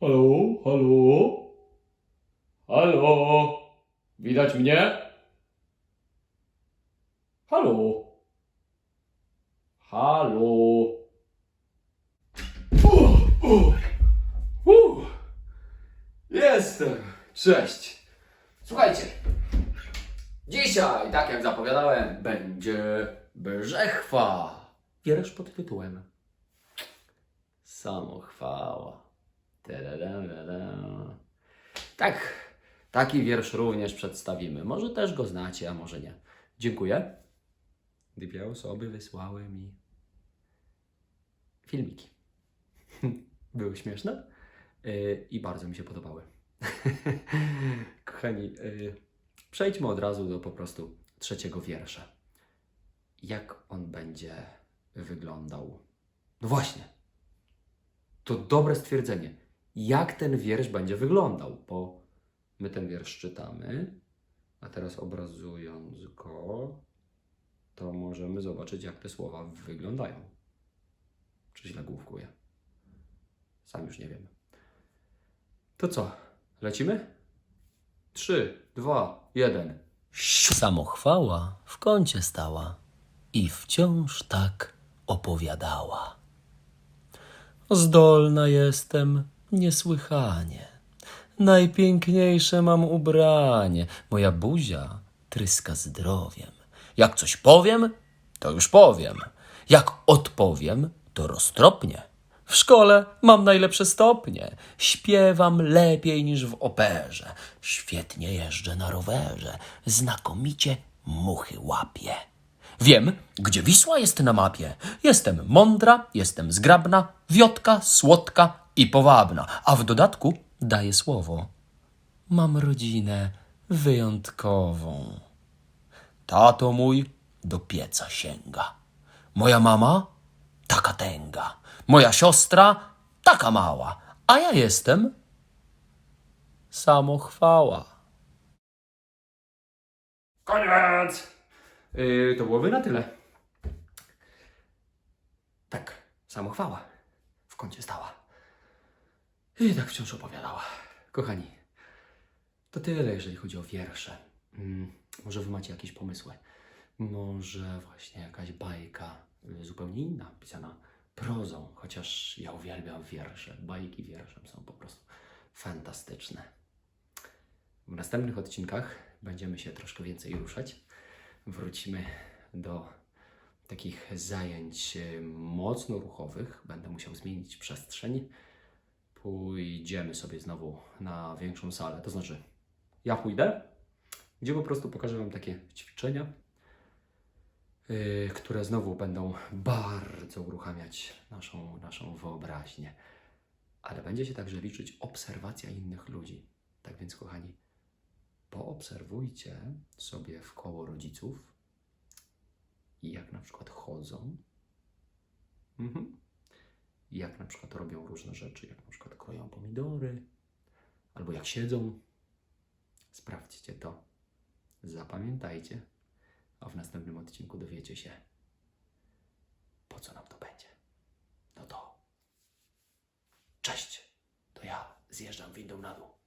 Halo, halo? Halo? Widać mnie? Halo? Halo? Uh, uh, uh. Jestem. Cześć. Słuchajcie. Dzisiaj, tak jak zapowiadałem, będzie Brzechwa. Wiersz pod tytułem Samochwała. Tak, taki wiersz również przedstawimy. Może też go znacie, a może nie. Dziękuję. Dwie osoby wysłały mi filmiki. Były śmieszne yy, i bardzo mi się podobały. Kochani, yy, przejdźmy od razu do po prostu trzeciego wiersza. Jak on będzie wyglądał? No właśnie, to dobre stwierdzenie. Jak ten wiersz będzie wyglądał? Bo my ten wiersz czytamy, a teraz obrazując go, to możemy zobaczyć, jak te słowa wyglądają. Czy źle główkuję? Sam już nie wiem. To co? Lecimy? Trzy, dwa, jeden. Samochwała w kącie stała i wciąż tak opowiadała. Zdolna jestem niesłychanie. Najpiękniejsze mam ubranie. Moja buzia tryska zdrowiem. Jak coś powiem, to już powiem. Jak odpowiem, to roztropnie. W szkole mam najlepsze stopnie. Śpiewam lepiej niż w operze. Świetnie jeżdżę na rowerze. Znakomicie muchy łapię. Wiem, gdzie Wisła jest na mapie. Jestem mądra, jestem zgrabna, wiotka, słodka i powabna. A w dodatku daję słowo. Mam rodzinę wyjątkową. Tato mój do pieca sięga. Moja mama taka tęga. Moja siostra taka mała. A ja jestem samochwała. Koniec! Yy, to byłoby na tyle. Tak, samochwała w kącie stała. I tak wciąż opowiadała. Kochani, to tyle, jeżeli chodzi o wiersze. Mm, może wy macie jakieś pomysły? Może właśnie jakaś bajka y, zupełnie inna, pisana prozą, chociaż ja uwielbiam wiersze. Bajki wierszem są po prostu fantastyczne. W następnych odcinkach będziemy się troszkę więcej ruszać. Wrócimy do takich zajęć e, mocno ruchowych. Będę musiał zmienić przestrzeń. Pójdziemy sobie znowu na większą salę. To znaczy, ja pójdę, gdzie po prostu pokażę Wam takie ćwiczenia, yy, które znowu będą bardzo uruchamiać naszą, naszą wyobraźnię. Ale będzie się także liczyć obserwacja innych ludzi. Tak więc, kochani, poobserwujcie sobie w koło rodziców jak na przykład chodzą. Mhm. Jak na przykład robią różne rzeczy, jak na przykład kroją pomidory, albo jak siedzą. Sprawdźcie to, zapamiętajcie, a w następnym odcinku dowiecie się, po co nam to będzie. No to cześć, to ja zjeżdżam windą na dół.